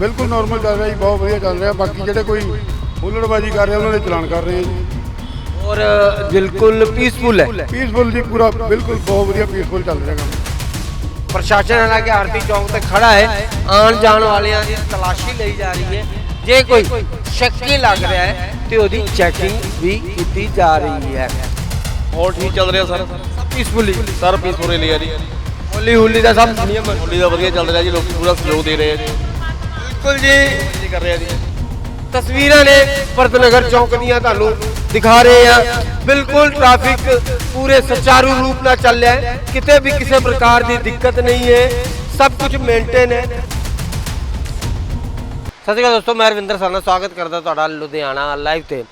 ਬਿਲਕੁਲ ਨਾਰਮਲ ਚੱਲ ਰਿਹਾ ਜੀ ਬਹੁਤ ਵਧੀਆ ਚੱਲ ਰਿਹਾ। ਬਾਕੀ ਜਿਹੜੇ ਕੋਈ ਹੁੱਲੜਬਾਜੀ ਕਰ ਰਹੇ ਉਹਨਾਂ ਦੇ ਚਲਾਨ ਕਰ ਰਹੇ ਆ ਜੀ। ਔਰ ਬਿਲਕੁਲ ਪੀਸਫੁਲ ਹੈ। ਪੀਸਫੁਲ ਜੀ ਪੂਰਾ ਬਿਲਕੁਲ ਬਹੁਤ ਵਧੀਆ ਪੀਸਫੁਲ ਚੱਲ ਰਿਹਾ ਕੰਮ। ਪ੍ਰਸ਼ਾਸਨ ਹਾਲਾਂਕਿ ਆਰਤੀ ਚੌਂਕ ਤੇ ਖੜਾ ਹੈ। ਆਉਣ ਜਾਣ ਵਾਲਿਆਂ ਦੀ ਤਲਾਸ਼ੀ ਲਈ ਜਾ ਰਹੀ ਹੈ। ਜੇ ਕੋਈ ਸ਼ੱਕੀ ਲੱਗ ਰਿਹਾ ਹੈ ਤੇ ਉਹਦੀ ਚੈਕਿੰਗ ਵੀ ਕੀਤੀ ਜਾ ਰਹੀ ਹੈ। ਹੋਰ ਠੀਕ ਚੱਲ ਰਿਹਾ sir? Peacefully sir peaceful area ਜੀ। ਹੋਲੀ ਹੋਲੀ ਦਾ ਸਭ ਨਿਯਮ ਹੋਲੀ ਦਾ ਵਧੀਆ ਚੱਲ ਰਿਹਾ ਜੀ ਲੋਕੀ ਪੂਰਾ ਸਹਿਯੋਗ ਦੇ ਰਹੇ ਆ ਜੀ। ਬਿਲਕੁਲ ਜੀ। ਜੀ ਕਰ ਰਹੇ ਜੀ ਤਸਵੀਰਾਂ ਨੇ ਪਰਤਨਗਰ ਚੌਂਕ ਦੀਆਂ ਤੁਹਾਨੂੰ ਦਿਖਾ ਰਹੇ ਆ ਬਿਲਕੁਲ ਟ੍ਰੈਫਿਕ ਪੂਰੇ ਸੁਚਾਰੂ ਰੂਪ ਨਾਲ ਚੱਲ ਰਿਹਾ ਹੈ। ਕਿਤੇ ਵੀ ਕਿਸੇ ਪ੍ਰਕਾਰ ਦੀ ਦਿੱਕਤ ਨਹੀਂ ਹੈ। ਸਭ ਕੁਝ ਮੇਨਟੇਨ ਹੈ। ਸਤਿ ਸ਼੍ਰੀ ਅਕਾਲ ਦੋਸਤੋ, ਮੈਂ ਰਵਿੰਦਰ ਸਰਨਾ ਸਵਾਗਤ ਕਰਦਾ ਤੁਹਾਡਾ ਲੁਧਿਆਣਾ ਲਾਈਵ ਤੇ।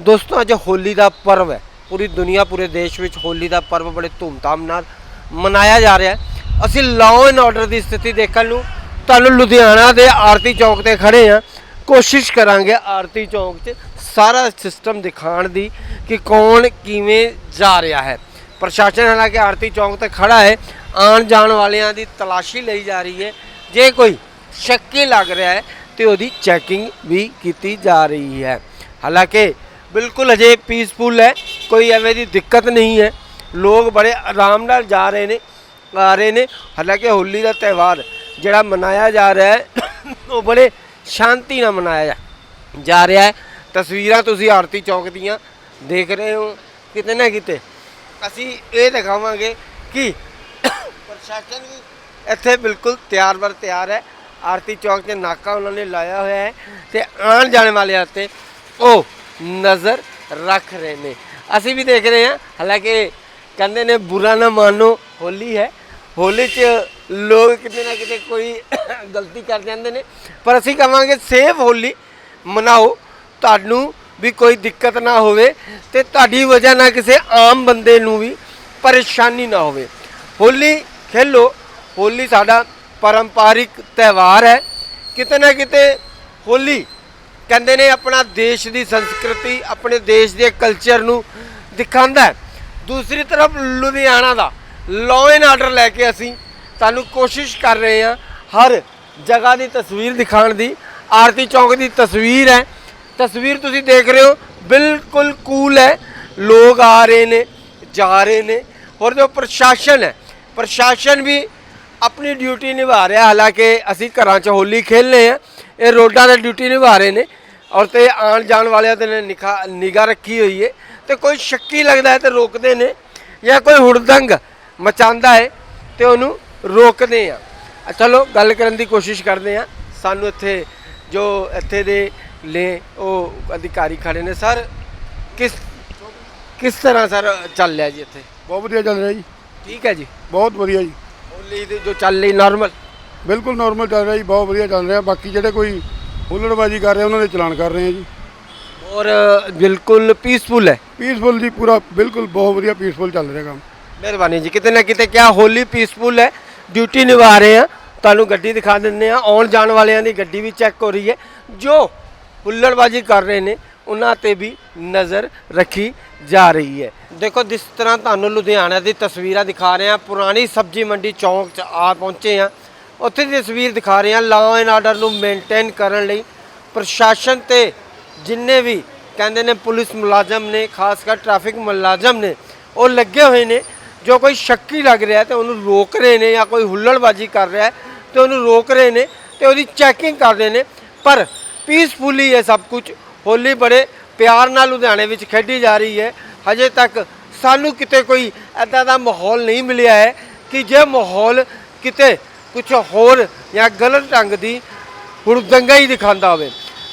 ਦੋਸਤੋ, ਅੱਜ ਹੋਲੀ ਦਾ ਪਰਵ ਹੈ। ਪੂਰੀ ਦੁਨੀਆ, ਪੂਰੇ ਦੇਸ਼ ਵਿੱਚ ਹੋਲੀ ਦਾ ਪਰਵ ਬੜੇ ਧੂਮਧਾਮ ਨਾਲ ਮਨਾਇਆ ਜਾ ਰਿਹਾ ਹੈ। ਅਸੀਂ ਲਾਅ ਐਂਡ ਆਰਡਰ ਦੀ ਸਥਿਤੀ ਦੇਖਣ ਨੂੰ ਤੁਹਾਨੂੰ ਲੁਧਿਆਣਾ ਦੇ ਆਰਤੀ ਚੌਕ ਤੇ ਖੜੇ ਆ। ਕੋਸ਼ਿਸ਼ ਕਰਾਂਗੇ ਆਰਤੀ ਚੌਕ 'ਚ ਸਾਰਾ ਸਿਸਟਮ ਦਿਖਾਉਣ ਦੀ ਕਿ ਕੌਣ ਕਿਵੇਂ ਜਾ ਰਿਹਾ ਹੈ। ਪ੍ਰਸ਼ਾਸਨ ਹਾਲਾਂਕਿ ਆਰਤੀ ਚੌਕ ਤੇ ਖੜਾ ਹੈ। ਆਉਣ ਜਾਣ ਵਾਲਿਆਂ ਦੀ ਤਲਾਸ਼ੀ ਲਈ ਜਾ ਰਹੀ ਹੈ। ਜੇ ਕੋਈ ਸ਼ੱਕੀ ਲੱਗ ਰਿਹਾ ਹੈ ਤੇ ਉਹਦੀ ਚੈਕਿੰਗ ਵੀ ਕੀਤੀ ਜਾ ਰਹੀ ਹੈ। ਹਾਲਾਂਕਿ ਬਿਲਕੁਲ ਅਜੇ ਪੀਸਫੁਲ ਹੈ। ਕੋਈ ਐਵੇਂ ਦੀ ਦਿੱਕਤ ਨਹੀਂ ਹੈ। ਲੋਕ ਬੜੇ ਆਰਾਮ ਨਾਲ ਜਾ ਰਹੇ ਨੇ, ਆ ਰਹੇ ਨੇ। ਹਾਲਾਂਕਿ ਹੋਲੀ ਦਾ ਤਿਉਹਾਰ ਜਿਹੜਾ ਮਨਾਇਆ ਜਾ ਰਿਹਾ ਹੈ, ਉਹ ਬੜੇ ਸ਼ਾਂਤੀ ਨਾਲ ਮਨਾਇਆ ਜਾ- ਰਿਹਾ ਹੈ। ਤਸਵੀਰਾਂ ਤੁਸੀਂ ਆਰਤੀ ਚੌਕ ਦੀਆਂ ਦੇਖ ਰਹੇ ਹੋ, ਕਿਤੇ ਨਾ ਕਿਤੇ। ਅਸੀਂ ਇਹ ਦਿਖਾਵਾਂਗੇ ਕਿ ਪ੍ਰਸ਼ਾਸਨ ਵੀ ਇੱਥੇ ਬਿਲਕੁਲ ਤਿਆਰ ਬਰ ਤਿਆਰ ਹੈ। ਆਰਤੀ ਚੌਕ ਤੇ ਨਾਕਾ ਉਹਨਾਂ ਨੇ ਲਾਇਆ ਹੋਇਆ ਹੈ ਤੇ ਆਉਣ ਜਾਣ ਵਾਲਿਆਂ ਤੇ ਉਹ ਨਜ਼ਰ ਰੱਖ ਰਹੇ ਨੇ। ਅਸੀਂ ਵੀ ਦੇਖ ਰਹੇ ਹਾਂ, ਹਾਲਾਂਕਿ ਕਹਿੰਦੇ ਨੇ ਬੁਰਾ ਨਾ ਮਾਨੋ, ਹੋਲੀ ਹੈ। ਹੋਲੀ 'ਚ ਲੋਕ ਕਿਤੇ ਨਾ ਕਿਤੇ ਕੋਈ ਗਲਤੀ ਕਰ ਜਾਂਦੇ ਨੇ। ਪਰ ਅਸੀਂ ਕਹਾਂਗੇ ਸੇਫ ਹੋਲੀ, ਮਨਾਓ। ਤੁਹਾਨੂੰ ਵੀ ਕੋਈ ਦਿੱਕਤ ਨਾ ਹੋਵੇ ਤੇ ਤੁਹਾਡੀ ਵਜ੍ਹਾ ਨਾਲ ਕਿਸੇ ਆਮ ਬੰਦੇ ਨੂੰ ਵੀ ਪਰੇਸ਼ਾਨੀ ਨਾ ਹੋਵੇ। ਹੋਲੀ ਖੇਲੋ। ਹੋਲੀ ਸਾਡਾ ਪਰੰਪਰਿਕ ਤਿਉਹਾਰ ਹੈ। ਕਿਤੇ ਨਾ ਕਿਤੇ ਹੋਲੀ ਕਹਿੰਦੇ ਨੇ ਆਪਣਾ ਦੇਸ਼ ਦੀ ਸੰਸਕ੍ਰਿਤੀ, ਆਪਣੇ ਦੇਸ਼ ਦੇ ਕਲਚਰ ਨੂੰ ਦਿਖਾਉਂਦਾ ਹੈ। ਦੂਸਰੀ ਤਰਫ ਲੁਧਿਆਣਾ ਦਾ ਲਾਅ ਐਂਡ ਆਰਡਰ ਲੈ ਕੇ ਅਸੀਂ ਤੁਹਾਨੂੰ ਕੋਸ਼ਿਸ਼ ਕਰ ਰਹੇ ਹਾਂ ਹਰ ਜਗ੍ਹਾ ਦੀ ਤਸਵੀਰ ਦਿਖਾਉਣ ਦੀ। ਆਰਤੀ ਚੌਂਕ ਦੀ ਤਸਵੀਰ ਹੈ। ਤਸਵੀਰ ਤੁਸੀਂ ਦੇਖ ਰਹੇ ਹੋ, ਬਿਲਕੁਲ ਕੂਲ ਹੈ। ਲੋਕ ਆ ਰਹੇ ਨੇ, ਜਾ ਰਹੇ ਨੇ। ਔਰ ਜੋ ਪ੍ਰਸ਼ਾਸਨ ਹੈ, ਪ੍ਰਸ਼ਾਸਨ ਵੀ ਆਪਣੀ ਡਿਊਟੀ ਨਿਭਾ ਰਿਹਾ। ਹਾਲਾਂਕਿ ਅਸੀਂ ਘਰਾਂ 'ਚ ਹੋਲੀ ਖੇਲਨੇ ਆ, ਇਹ ਰੋਡਾਂ ਤੇ ਡਿਊਟੀ ਨਿਭਾ ਰਹੇ ਨੇ ਔਰ ਤੇ ਆਉਣ ਜਾਣ ਵਾਲਿਆਂ ਤੇ ਨੇ ਨਿਗਾਹ ਰੱਖੀ ਹੋਈ ਹੈ। ਤੇ ਕੋਈ ਸ਼ੱਕੀ ਲੱਗਦਾ ਹੈ ਤੇ ਰੋਕਦੇ ਨੇ ਜਾਂ ਕੋਈ ਹੁੜਦੰਗ ਮਚਾਉਂਦਾ ਹੈ ਤੇ ਉਹਨੂੰ ਰੋਕਦੇ ਆ। ਚਲੋ ਗੱਲ ਕਰਨ ਦੀ ਕੋਸ਼ਿਸ਼ ਕਰਦੇ ਆ। ਸਾਨੂੰ ਇੱਥੇ ਜੋ ਇੱਥੇ ਦੇ ਲੈ ਉਹ ਅਧਿਕਾਰੀ ਖੜੇ ਨੇ। ਸਰ ਕਿਸ ਕਿਸ ਤਰ੍ਹਾਂ ਸਰ ਚੱਲ ਰਿਹਾ ਜੀ ਇੱਥੇ? ਬਹੁਤ ਵਧੀਆ ਚੱਲ ਰਿਹਾ ਜੀ। ਠੀਕ ਹੈ ਜੀ। ਬਹੁਤ ਵਧੀਆ ਜੀ। ਹੋਲੀ ਦੀ ਜੋ ਚੱਲ ਰਹੀ ਨਾਰਮਲ ਬਿਲਕੁਲ ਨਾਰਮਲ ਚੱਲ ਰਿਹਾ ਜੀ ਬਹੁਤ ਵਧੀਆ ਚੱਲ ਰਿਹਾ। ਬਾਕੀ ਜਿਹੜੇ ਕੋਈ ਹੁੱਲੜਬਾਜੀ ਕਰ ਰਹੇ ਉਹਨਾਂ ਦੇ ਚਲਾਨ ਕਰ ਰਹੇ ਆ ਜੀ। ਔਰ ਬਿਲਕੁਲ ਪੀਸਫੁਲ ਹੈ? ਪੀਸਫੁਲ ਜੀ ਪੂਰਾ ਬਿਲਕੁਲ ਬਹੁਤ ਵਧੀਆ ਪੀਸਫੁਲ ਚੱਲ ਰਿਹਾ ਕੰਮ। ਮਿਹਰਬਾਨੀ ਜੀ। ਕਿਤੇ ਨਾ ਕਿਤੇ ਕਿਆ ਹੋਲੀ ਪੀਸਫੁਲ ਹੈ? ਡਿਊਟੀ ਨਿਭਾ ਰਹੇ ਆ ਤੁਹਾਨੂੰ ਗੱਡੀ ਦਿਖਾ ਦਿੰਦੇ ਆ ਆਉਣ ਜਾਣ ਵਾਲਿਆਂ ਦੀ ਗੱਡੀ ਵੀ ਚੈੱਕ ਹੋ ਰਹੀ ਹੈ। ਜੋ ਹੁੱਲੜਬਾਜੀ ਕਰ ਰਹੇ ਨੇ, ਉਹਨਾਂ ਤੇ ਵੀ ਨਜ਼ਰ ਰੱਖੀ ਜਾ ਰਹੀ ਹੈ। ਦੇਖੋ, ਜਿਸ ਤਰ੍ਹਾਂ ਤੁਹਾਨੂੰ ਲੁਧਿਆਣਾ ਦੀ ਤਸਵੀਰਾਂ ਦਿਖਾ ਰਹੇ ਆ ਪੁਰਾਣੀ ਸਬਜ਼ੀ ਮੰਡੀ ਚੌਂਕ 'ਚ ਆ ਪਹੁੰਚੇ ਆ ਉੱਥੇ ਦੀ ਤਸਵੀਰ ਦਿਖਾ ਰਹੇ ਆ ਲਾਅ ਐਂਡ ਆਰਡਰ ਨੂੰ ਮੇਨਟੇਨ ਕਰਨ ਲਈ ਪ੍ਰਸ਼ਾਸਨ ਤੇ ਜਿੰਨੇ ਵੀ ਕਹਿੰਦੇ ਨੇ ਪੁਲਿਸ ਮੁਲਾਜ਼ਮ ਨੇ, ਖਾਸ ਕਰ ਟ੍ਰੈਫਿਕ ਮੁਲਾਜ਼ਮ ਨੇ, ਉਹ ਲੱਗੇ ਹੋਏ ਨੇ। ਜੋ ਕੋਈ ਸ਼ੱਕੀ ਲੱਗ ਰਿਹਾ ਤੇ ਉਹਨੂੰ ਰੋਕ ਰਹੇ ਨੇ ਜਾਂ ਕੋਈ ਹੁੱਲੜਬਾਜੀ ਕਰ ਰਿਹਾ ਹੈ ਤੇ ਉਹਨੂੰ ਰੋਕ ਰਹੇ ਨੇ ਤੇ ਉਹਦੀ ਚੈਕਿੰਗ ਕਰ ਰਹੇ ਨੇ। ਪਰ ਪੀਸਫੁਲੀ ਹੈ ਸਭ ਕੁਝ ਹੋਲੀ ਬੜੇ ਪਿਆਰ ਨਾਲ ਲੁਧਿਆਣੇ ਵਿੱਚ ਖੇਡੀ ਜਾ ਰਹੀ ਹੈ। ਹਜੇ ਤੱਕ ਸਾਨੂੰ ਕਿਤੇ ਕੋਈ ਐਦਾਂ ਦਾ ਮਾਹੌਲ ਨਹੀਂ ਮਿਲਿਆ ਹੈ ਕਿ ਜੇ ਮਾਹੌਲ ਕਿਤੇ ਕੁਝ ਹੋਰ ਜਾਂ ਗਲਤ ਢੰਗ ਦੀ ਹੁੜਦੰਗਾ ਹੀ ਦਿਖਾਉਂਦਾ ਹੋਵੇ।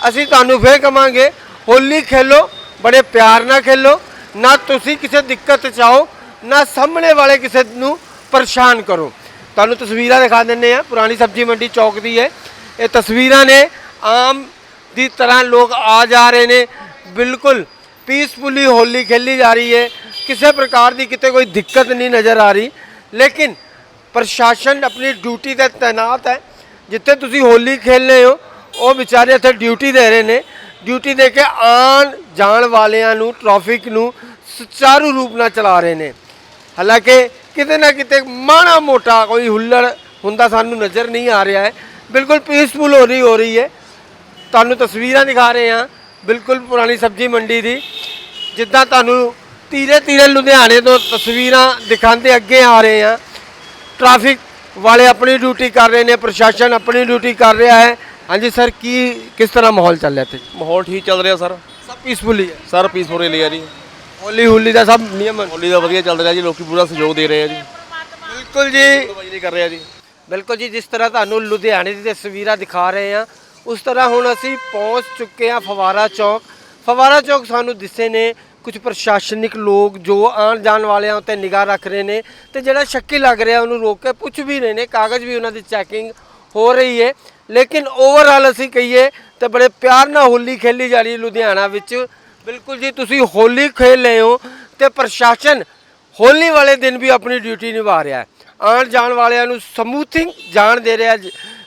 ਅਸੀਂ ਤੁਹਾਨੂੰ ਫੇਰ ਕਵਾਂਗੇ, ਹੋਲੀ ਖੇਲੋ, ਬੜੇ ਪਿਆਰ ਨਾਲ ਖੇਲੋ। ਨਾ ਤੁਸੀਂ ਕਿਸੇ ਦਿੱਕਤ ਚ ਆਓ ਨਾ ਸਾਹਮਣੇ ਵਾਲੇ ਕਿਸੇ ਨੂੰ ਪਰੇਸ਼ਾਨ ਕਰੋ। ਤੁਹਾਨੂੰ ਤਸਵੀਰਾਂ ਦਿਖਾ ਦਿੰਨੇ ਆ ਪੁਰਾਣੀ ਸਬਜ਼ੀ ਮੰਡੀ ਚੌਕ ਦੀ ਹੈ। ਇਹ ਤਸਵੀਰਾਂ ਨੇ ਆਮ ਦੀ ਤਰ੍ਹਾਂ ਲੋਕ ਆ ਜਾ ਰਹੇ ਨੇ। ਬਿਲਕੁਲ ਪੀਸਫੁਲੀ ਹੋਲੀ ਖੇਲੀ ਜਾ ਰਹੀ ਹੈ। ਕਿਸੇ ਪ੍ਰਕਾਰ ਦੀ ਕਿਤੇ ਕੋਈ ਦਿੱਕਤ ਨਹੀਂ ਨਜ਼ਰ ਆ ਰਹੀ। ਲੇਕਿਨ ਪ੍ਰਸ਼ਾਸਨ ਆਪਣੀ ਡਿਊਟੀ ਤੇ ਤਾਇਨਾਤ ਹੈ। ਜਿੱਥੇ ਤੁਸੀਂ ਹੋਲੀ ਖੇਲਨੇ ਹੋ, ਉਹ ਵਿਚਾਰੇ ਇੱਥੇ ਡਿਊਟੀ ਦੇ ਰਹੇ ਨੇ। ਡਿਊਟੀ ਦੇ ਕੇ ਆਣ ਜਾਣ ਵਾਲਿਆਂ ਨੂੰ ਟ੍ਰੈਫਿਕ ਨੂੰ ਸੁਚਾਰੂ ਰੂਪ ਨਾਲ ਚਲਾ ਰਹੇ ਨੇ। ਹਾਲਾਂਕਿ ਕਿਤੇ ਨਾ ਕਿਤੇ ਮਾੜਾ ਮੋਟਾ ਕੋਈ ਹੁੱਲੜ ਹੁੰਦਾ ਸਾਨੂੰ ਨਜ਼ਰ ਨਹੀਂ ਆ ਰਿਹਾ ਹੈ। ਬਿਲਕੁਲ ਪੀਸਫੁਲ ਹੋ ਰਹੀ ਹੋ ਰਹੀ ਹੈ। ਤੁਹਾਨੂੰ ਤਸਵੀਰਾਂ ਦਿਖਾ ਰਹੇ ਹਾਂ। ਬਿਲਕੁਲ ਪੁਰਾਣੀ ਸਬਜ਼ੀ ਮੰਡੀ ਦੀ। ਜਿੱਦਾਂ ਤੁਹਾਨੂੰ ਤੀਰੇ ਤੀਰੇ ਲੁਧਿਆਣੇ ਤੋਂ ਤਸਵੀਰਾਂ ਦਿਖਾਉਂਦੇ ਅੱਗੇ ਆ ਰਹੇ ਹਾਂ। ਟ੍ਰੈਫਿਕ ਵਾਲੇ ਆਪਣੀ ਡਿਊਟੀ ਕਰ ਰਹੇ ਨੇ ਪ੍ਰਸ਼ਾਸਨ ਆਪਣੀ ਡਿਊਟੀ ਕਰ ਰਿਹਾ ਹੈ। ਹਾਂਜੀ ਸਰ ਕੀ ਕਿਸ ਤਰ੍ਹਾਂ ਮਾਹੌਲ ਚੱਲ ਰਿਹਾ ਇੱਥੇ? ਮਾਹੌਲ ਠੀਕ ਚੱਲ ਰਿਹਾ ਸਰ। ਸਭ ਪੀਸਫੁਲ ਹੀ। ਹੈ ਸਰ ਪੀਸਫੁਲ ਏਰੀਆ ਜੀ। ਹੋਲੀ ਹੁਲੀ ਦਾ ਸਭ ਨਿਯਮ। ਹੋਲੀ ਦਾ ਵਧੀਆ ਚੱਲ ਰਿਹਾ ਜੀ ਲੋਕੀ ਪੂਰਾ ਸਹਿਯੋਗ ਦੇ ਰਹੇ ਆ ਜੀ। ਬਿਲਕੁਲ ਜੀ। ਬਾਜੀ ਨਹੀਂ ਕਰ ਰਿਹਾ ਜੀ। ਬਿਲਕੁਲ ਜੀ ਜਿਸ ਤਰ੍ਹਾਂ ਤੁਹਾਨੂੰ ਲੁਧਿਆਣੇ ਦੀ ਤਸਵੀਰਾਂ ਦਿਖਾ ਰਹੇ ਹਾਂ ਉਸ ਤਰ੍ਹਾਂ ਹੁਣ ਅਸੀਂ ਪਹੁੰਚ ਚੁੱਕੇ ਹਾਂ ਫਵਾਰਾ ਚੌਕ। ਫਵਾਰਾ ਚੌਕ ਸਾਨੂੰ ਦਿਸੇ ਨੇ ਕੁਝ ਪ੍ਰਸ਼ਾਸਨਿਕ ਲੋਕ ਜੋ ਆਉਣ ਜਾਣ ਵਾਲਿਆਂ ਉੱਤੇ ਨਿਗਾਹ ਰੱਖ ਰਹੇ ਨੇ ਤੇ ਜਿਹੜਾ ਸ਼ੱਕੀ ਲੱਗ ਰਿਹਾ ਉਹਨੂੰ ਰੋਕ ਕੇ ਪੁੱਛ ਵੀ ਰਹੇ ਨੇ ਕਾਗਜ਼ ਵੀ ਉਹਨਾਂ ਦੀ ਚੈਕਿੰਗ ਹੋ ਰਹੀ ਹੈ। ਲੇਕਿਨ ਓਵਰਆਲ ਅਸੀਂ ਕਹੀਏ ਤੇ ਬੜੇ ਪਿਆਰ ਨਾਲ ਹੋਲੀ ਖੇਲੀ ਜਾ ਰਹੀ ਲੁਧਿਆਣਾ ਵਿੱਚ। ਬਿਲਕੁਲ ਜੀ, ਤੁਸੀਂ ਹੋਲੀ ਖੇਲ ਰਹੇ ਹੋ ਤੇ ਪ੍ਰਸ਼ਾਸਨ ਹੋਲੀ ਵਾਲੇ ਦਿਨ ਵੀ ਆਪਣੀ ਡਿਊਟੀ ਨਿਭਾ ਰਿਹਾ ਹੈ। ਆਉਣ ਜਾਣ ਵਾਲਿਆਂ ਨੂੰ ਸਮੂਥਿੰਗ ਜਾਣ ਦੇ ਰਿਹਾ,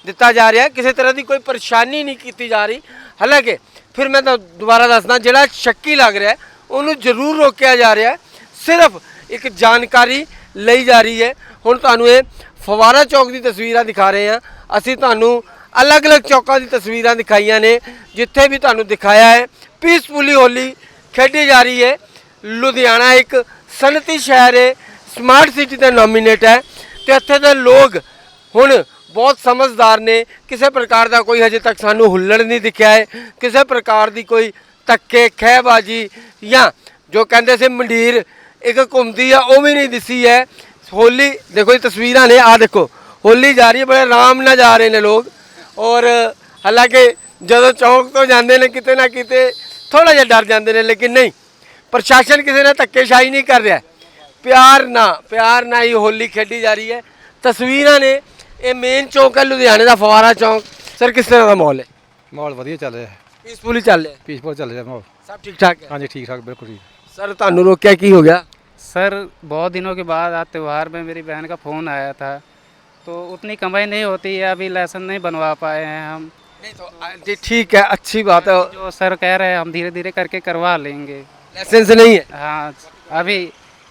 ਦਿੱਤਾ ਜਾ ਰਿਹਾ ਕਿਸੇ ਤਰ੍ਹਾਂ ਦੀ ਕੋਈ ਪਰੇਸ਼ਾਨੀ ਨਹੀਂ ਕੀਤੀ ਜਾ ਰਹੀ। ਹਾਲਾਂਕਿ, ਫਿਰ ਮੈਂ ਤਾਂ ਦੁਬਾਰਾ ਦੱਸਦਾ, ਜਿਹੜਾ ਸ਼ੱਕੀ ਲੱਗ ਰਿਹਾ ਉਹਨੂੰ ਜ਼ਰੂਰ ਰੋਕਿਆ ਜਾ ਰਿਹਾ ਸਿਰਫ ਇੱਕ ਜਾਣਕਾਰੀ ਲਈ ਜਾ ਰਹੀ ਹੈ। ਹੁਣ ਤੁਹਾਨੂੰ ਇਹ ਫਵਾਰਾ ਚੌਕ ਦੀ ਤਸਵੀਰਾਂ ਦਿਖਾ ਰਹੇ ਹਾਂ। ਅਸੀਂ ਤੁਹਾਨੂੰ ਅਲੱਗ-ਅਲੱਗ ਚੌਕਾਂ ਦੀ ਤਸਵੀਰਾਂ ਦਿਖਾਈਆਂ ਨੇ, ਜਿੱਥੇ ਵੀ ਤੁਹਾਨੂੰ ਦਿਖਾਇਆ ਹੈ ਪੀਸਫੁਲੀ ਹੋਲੀ ਖੇਡੀ ਜਾ ਰਹੀ ਹੈ। ਲੁਧਿਆਣਾ ਇੱਕ ਸਨਅਤੀ ਸ਼ਹਿਰ ਹੈ। ਸਮਾਰਟ ਸਿਟੀ ਤੇ ਨੋਮੀਨੇਟ ਹੈ। ਤੇ ਇੱਥੇ ਦੇ ਲੋਕ ਹੁਣ ਬਹੁਤ ਸਮਝਦਾਰ ਨੇ। ਕਿਸੇ ਪ੍ਰਕਾਰ ਦਾ ਕੋਈ ਹਜੇ ਤੱਕ ਸਾਨੂੰ ਹੁੱਲੜ ਨਹੀਂ ਦਿਖਿਆ ਹੈ। ਕਿਸੇ ਪ੍ਰਕਾਰ ਦੀ ਕੋਈ ਧੱਕੇ, ਖਹਿਬਾਜੀ ਜਾਂ ਜੋ ਕਹਿੰਦੇ ਸੀ ਮੰਡੀਰ ਇੱਕ ਘੁੰਮਦੀ ਆ, ਉਹ ਵੀ ਨਹੀਂ ਦਿਸੀ ਹੈ। ਹੋਲੀ, ਦੇਖੋ ਇਹ ਤਸਵੀਰਾਂ ਨੇ ਆ ਦੇਖੋ। ਹੋਲੀ ਜਾ ਰਹੀ ਹੈ, ਬੜੇ ਆਰਾਮ ਨਾਲ ਜਾ ਰਹੇ ਨੇ ਲੋਕ। ਔਰ ਹਾਲਾਂਕਿ ਜਦੋਂ ਚੌਂਕ ਤੋਂ ਜਾਂਦੇ ਨੇ ਕਿਤੇ ਨਾ ਕਿਤੇ ਥੋੜਾ ਜਿਹਾ ਡਰ ਜਾਂਦੇ ਨੇ ਲੇਕਿਨ ਨਹੀਂ ਪ੍ਰਸ਼ਾਸਨ ਕਿਸੇ ਨਾਲ ਧੱਕੇਸ਼ਾਹੀ ਨਹੀਂ ਕਰ ਰਿਹਾ ਹੈ। ਪਿਆਰ ਨਾਲ ਪਿਆਰ ਨਾਲ ਹੀ ਹੋਲੀ ਖੇਡੀ ਜਾ ਰਹੀ ਹੈ ਤਸਵੀਰਾਂ ਨੇ ਇਹ ਮੇਨ ਚੌਕ ਹੈ ਲੁਧਿਆਣੇ ਦਾ ਫਵਾਰਾ ਚੌਕ ਸਰ ਕਿਸ ਤਰ੍ਹਾਂ ਦਾ ਮਾਹੌਲ ਹੈ ਮਾਹੌਲ ਵਧੀਆ ਚੱਲ ਰਿਹਾ ਹੈ ਪੀਸਫੁਲੀ ਚੱਲ ਰਿਹਾ ਹੈ ਪੀਸਫੁਲ ਚੱਲ ਰਿਹਾ ਮਾਹੌਲ ਸਭ ਠੀਕ ਠਾਕ ਹੈ ਹਾਂਜੀ ਠੀਕ ਠਾਕ ਬਿਲਕੁਲ ਜੀ ਸਰ ਤੁਹਾਨੂੰ ਰੋਕਿਆ ਕੀ ਹੋ ਗਿਆ सर बहुत दिनों के बाद आज त्यौहार में मेरी बहन का फ़ोन आया था तो उतनी कमाई नहीं होती है अभी लाइसेंस नहीं बनवा पाए हैं हम नहीं तो जी ठीक है अच्छी बात है। जो सर कह रहे हैं हम धीरे धीरे करके करवा लेंगे। लाइसेंस नहीं है? हाँ अभी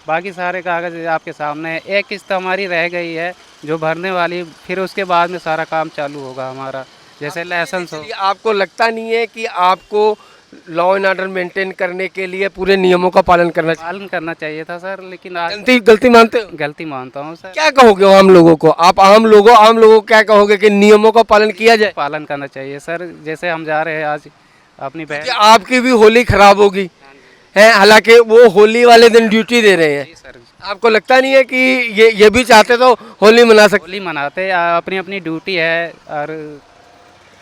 बाकी सारे कागज़ आपके सामने है। एक किस्त हमारी रह गई है जो भरने वाली फिर उसके बाद में सारा काम चालू होगा हमारा। जैसे लाइसेंस हो। आपको लगता नहीं है कि आपको लॉ एंड ऑर्डर मेंटेन करने के लिए पूरे नियमों का पालन करना चाहिए। पालन करना चाहिए था सर लेकिन आज गलती गलती मानते हो? गलती मानता हूँ सर क्या कहोगे आम लोगों को? आप आम लोगों आम लोगों को क्या कहोगे कि नियमों का पालन किया जाए? पालन करना चाहिए सर जैसे हम जा रहे हैं आज अपनी बहन आपकी भी होली खराब होगी। है हालाँकि वो होली वाले दिन ड्यूटी दे रहे हैं। सर आपको लगता नहीं है कि ये ये भी चाहते तो होली मना सकते होली मनाते अपनी अपनी ड्यूटी है और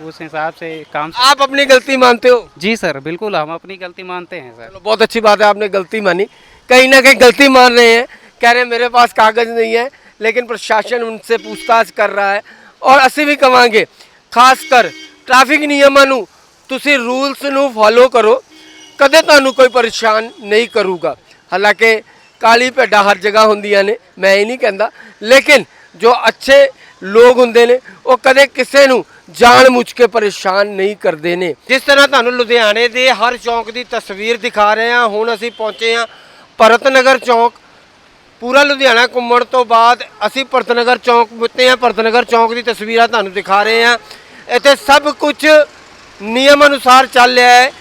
उस हिसाब से काम आप अपनी गलती मानते हो जी सर बिल्कुल हम अपनी गलती मानते हैं सर चलो बहुत अच्छी बात है आपने गलती मानी कहीं ना कहीं गलती मान रहे हैं कह रहे हैं मेरे पास कागज नहीं है लेकिन प्रशासन उनसे पूछताछ कर रहा है ਔਰ ਅਸੀਂ ਵੀ ਕਵਾਂਗੇ ਖਾਸ ਕਰ ਟ੍ਰੈਫਿਕ ਨਿਯਮਾਂ ਨੂੰ ਤੁਸੀਂ ਰੂਲਸ ਨੂੰ ਫੋਲੋ ਕਰੋ ਕਦੇ ਤੁਹਾਨੂੰ ਕੋਈ ਪਰੇਸ਼ਾਨ ਨਹੀਂ ਕਰੂਗਾ ਹਾਲਾਂਕਿ ਕਾਲੀ ਭੇਡਾਂ ਹਰ ਜਗ੍ਹਾ ਹੁੰਦੀਆਂ ਨੇ ਮੈਂ ਇਹ ਨਹੀਂ ਕਹਿੰਦਾ ਲੇਕਿਨ ਜੋ ਅੱਛੇ ਲੋਕ ਹੁੰਦੇ ਨੇ, ਉਹ ਕਦੇ ਕਿਸੇ ਨੂੰ ਜਾਣ ਮੁੱਝ ਕੇ ਪਰੇਸ਼ਾਨ ਨਹੀਂ ਕਰਦੇ ਨੇ। ਜਿਸ ਤਰ੍ਹਾਂ ਤੁਹਾਨੂੰ ਲੁਧਿਆਣੇ ਦੇ ਹਰ ਚੌਂਕ ਦੀ ਤਸਵੀਰ ਦਿਖਾ ਰਹੇ ਹਾਂ, ਹੁਣ ਅਸੀਂ ਪਹੁੰਚੇ ਹਾਂ ਭਰਤ ਨਗਰ ਚੌਂਕ। ਪੂਰਾ ਲੁਧਿਆਣਾ ਘੁੰਮਣ ਤੋਂ ਬਾਅਦ ਅਸੀਂ ਭਰਤ ਨਗਰ ਚੌਂਕ ਮੁੱਤੇ ਹਾਂ। ਭਰਤ ਨਗਰ ਚੌਂਕ ਦੀ ਤਸਵੀਰਾਂ ਤੁਹਾਨੂੰ ਦਿਖਾ ਰਹੇ ਹਾਂ। ਇੱਥੇ ਸਭ ਕੁਝ ਨਿਯਮ ਅਨੁਸਾਰ ਚੱਲ ਰਿਹਾ ਹੈ।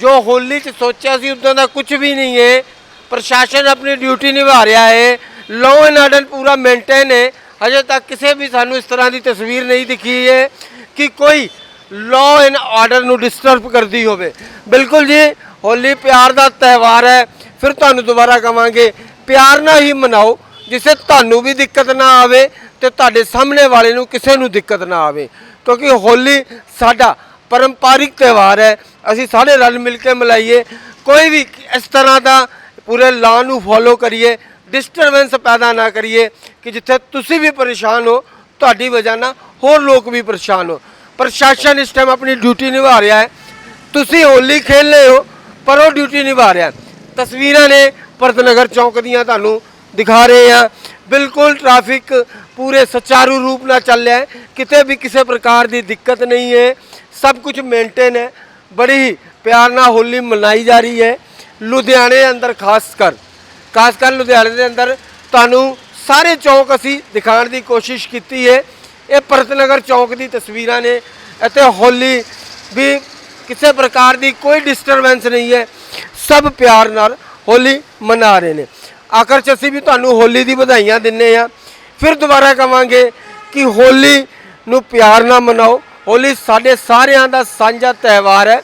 ਜੋ ਹੋਲੀ 'ਚ ਸੋਚਿਆ ਸੀ, ਉਦਾਂ ਦਾ ਕੁਝ ਵੀ ਨਹੀਂ ਹੈ। ਪ੍ਰਸ਼ਾਸਨ ਆਪਣੀ ਡਿਊਟੀ ਨਿਭਾ ਰਿਹਾ ਹੈ। ਲਾਅ ਐਂਡ ਆਰਡਰ ਪੂਰਾ ਮੇਨਟੇਨ ਹੈ। ਹਜੇ ਤੱਕ ਕਿਸੇ ਵੀ ਸਾਨੂੰ ਇਸ ਤਰ੍ਹਾਂ ਦੀ ਤਸਵੀਰ ਨਹੀਂ ਦਿਖੀ ਹੈ ਕਿ ਕੋਈ ਲਾਅ ਐਂਡ ਆਰਡਰ ਨੂੰ ਡਿਸਟਰਬ ਕਰਦੀ ਹੋਵੇ। ਬਿਲਕੁਲ ਜੀ, ਹੋਲੀ ਪਿਆਰ ਦਾ ਤਿਉਹਾਰ ਹੈ, ਫਿਰ ਤੁਹਾਨੂੰ ਦੁਬਾਰਾ ਕਵਾਂਗੇ, ਪਿਆਰ ਨਾਲ ਹੀ ਮਨਾਓ ਜਿਸੇ ਤੁਹਾਨੂੰ ਵੀ ਦਿੱਕਤ ਨਾ ਆਵੇ ਤੇ ਤੁਹਾਡੇ ਸਾਹਮਣੇ ਵਾਲੇ ਨੂੰ ਕਿਸੇ ਨੂੰ ਦਿੱਕਤ ਨਾ ਆਵੇ। ਕਿਉਂਕਿ ਹੋਲੀ ਸਾਡਾ ਪਰੰਪਰਿਕ ਤਿਉਹਾਰ ਹੈ, ਅਸੀਂ ਸਾਰੇ ਰਲ ਮਿਲ ਕੇ ਮਨਾਈਏ, ਕੋਈ ਵੀ ਇਸ ਤਰ੍ਹਾਂ ਦਾ ਪੂਰੇ ਲਾਅ ਨੂੰ ਫੋਲੋ ਕਰੀਏ ਡਿਸਟਰਬੈਂਸ ਪੈਦਾ ਨਾ ਕਰੀਏ ਕਿ ਜਿੱਥੇ ਤੁਸੀਂ ਵੀ ਪਰੇਸ਼ਾਨ ਹੋ, ਤੁਹਾਡੀ ਵਜ੍ਹਾ ਨਾਲ ਹੋਰ ਲੋਕ ਵੀ ਪਰੇਸ਼ਾਨ ਹੋ। ਪ੍ਰਸ਼ਾਸਨ ਇਸ ਟਾਈਮ ਆਪਣੀ ਡਿਊਟੀ ਨਿਭਾ ਰਿਹਾ ਹੈ। ਤੁਸੀਂ ਹੋਲੀ ਖੇਲ ਰਹੇ ਹੋ, ਪਰ ਉਹ ਡਿਊਟੀ ਨਿਭਾ ਰਿਹਾ ਤਸਵੀਰਾਂ ਨੇ ਭਰਤਨਗਰ ਚੌਂਕ ਦੀਆਂ ਤੁਹਾਨੂੰ ਦਿਖਾ ਰਹੇ ਆ ਬਿਲਕੁਲ ਟ੍ਰੈਫਿਕ ਪੂਰੇ ਸੁਚਾਰੂ ਰੂਪ ਨਾਲ ਚੱਲ ਰਿਹਾ ਹੈ। ਕਿਤੇ ਵੀ ਕਿਸੇ ਪ੍ਰਕਾਰ ਦੀ ਦਿੱਕਤ ਨਹੀਂ ਹੈ। ਸਭ ਕੁਝ ਮੇਨਟੇਨ ਹੈ। ਬੜੀ ਹੀ ਪਿਆਰ ਨਾਲ ਹੋਲੀ ਮਨਾਈ ਜਾ ਰਹੀ ਹੈ। ਲੁਧਿਆਣੇ ਅੰਦਰ ਖਾਸ ਕਰ ਖਾਸ ਕਰ ਲੁਧਿਆਣੇ ਦੇ ਅੰਦਰ ਤੁਹਾਨੂੰ ਸਾਰੇ ਚੌਕ ਅਸੀਂ ਦਿਖਾਉਣ ਦੀ ਕੋਸ਼ਿਸ਼ ਕੀਤੀ ਹੈ ਇਹ ਭਰਤਨਗਰ ਚੌਕ ਦੀ ਤਸਵੀਰਾਂ ਨੇ। ਅਤੇ ਹੋਲੀ ਵੀ ਕਿਸੇ ਪ੍ਰਕਾਰ ਦੀ ਕੋਈ ਡਿਸਟਰਬੈਂਸ ਨਹੀਂ ਹੈ। ਸਭ ਪਿਆਰ ਨਾਲ ਹੋਲੀ ਮਨਾ ਰਹੇ ਨੇ। ਆਖਰ ਚ ਅਸੀਂ ਵੀ ਤੁਹਾਨੂੰ ਹੋਲੀ ਦੀ ਵਧਾਈਆਂ ਦਿੰਨੇ ਆ। ਫਿਰ ਦੁਬਾਰਾ ਕਵਾਂਗੇ ਕਿ ਹੋਲੀ ਨੂੰ ਪਿਆਰ ਨਾਲ ਮਨਾਓ। ਹੋਲੀ ਸਾਡੇ ਸਾਰਿਆਂ ਦਾ ਸਾਂਝਾ ਤਿਉਹਾਰ ਹੈ।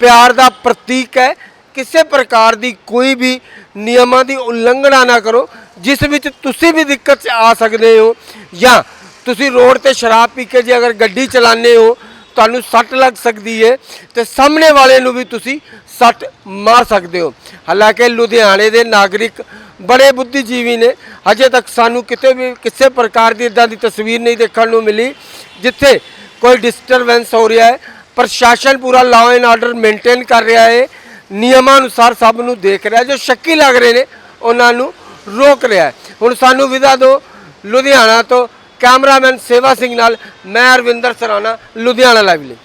ਪਿਆਰ ਦਾ ਪ੍ਰਤੀਕ ਹੈ। ਕਿਸੇ ਪ੍ਰਕਾਰ ਦੀ ਕੋਈ ਵੀ ਨਿਯਮਾਂ ਦੀ ਉਲੰਘਣਾ ਨਾ ਕਰੋ, ਜਿਸ ਵਿੱਚ ਤੁਸੀਂ ਵੀ ਦਿੱਕਤ 'ਚ ਆ ਸਕਦੇ ਹੋ ਜਾਂ ਤੁਸੀਂ ਰੋਡ ਤੇ ਸ਼ਰਾਬ ਪੀ ਕੇ ਜੇ ਅਗਰ ਗੱਡੀ ਚਲਾਉਂਦੇ ਹੋ, ਤੁਹਾਨੂੰ ਸੱਟ ਲੱਗ ਸਕਦੀ ਹੈ ਤੇ ਸਾਹਮਣੇ ਵਾਲੇ ਨੂੰ ਵੀ ਤੁਸੀਂ ਸੱਟ ਮਾਰ ਸਕਦੇ ਹੋ। ਹਾਲਾਂਕਿ ਲੁਧਿਆਣੇ ਦੇ ਨਾਗਰਿਕ ਬੜੇ ਬੁੱਧੀਜੀਵੀ ਨੇ ਅਜੇ ਤੱਕ ਸਾਨੂੰ ਕਿਤੇ ਵੀ ਕਿਸੇ ਪ੍ਰਕਾਰ ਦੀ ਇਦਾਂ ਦੀ ਤਸਵੀਰ ਨਹੀਂ ਦੇਖਣ ਨੂੰ ਮਿਲੀ, ਜਿੱਥੇ ਕੋਈ ਡਿਸਟਰਬੈਂਸ ਹੋ ਰਿਹਾ ਹੈ। ਪ੍ਰਸ਼ਾਸਨ ਪੂਰਾ ਲਾਅ ਐਂਡ ਆਰਡਰ ਮੇਨਟੇਨ ਕਰ ਰਿਹਾ ਹੈ। ਨਿਯਮਾਂ ਅਨੁਸਾਰ ਸਭ ਨੂੰ ਦੇਖ ਰਿਹਾ, ਜੋ ਸ਼ੱਕੀ ਲੱਗ ਰਹੇ ਨੇ, ਉਹਨਾਂ ਨੂੰ ਰੋਕ ਰਿਹਾ ਹੁਣ ਸਾਨੂੰ ਵਿਦਾ ਦਿਓ, ਲੁਧਿਆਣਾ ਤੋਂ ਕੈਮਰਾਮੈਨ ਸੇਵਾ ਸਿੰਘ ਨਾਲ, ਮੈਂ ਅਰਵਿੰਦਰ ਸਰਾਣਾ, ਲੁਧਿਆਣਾ ਲਾਈਵ ਲਈ।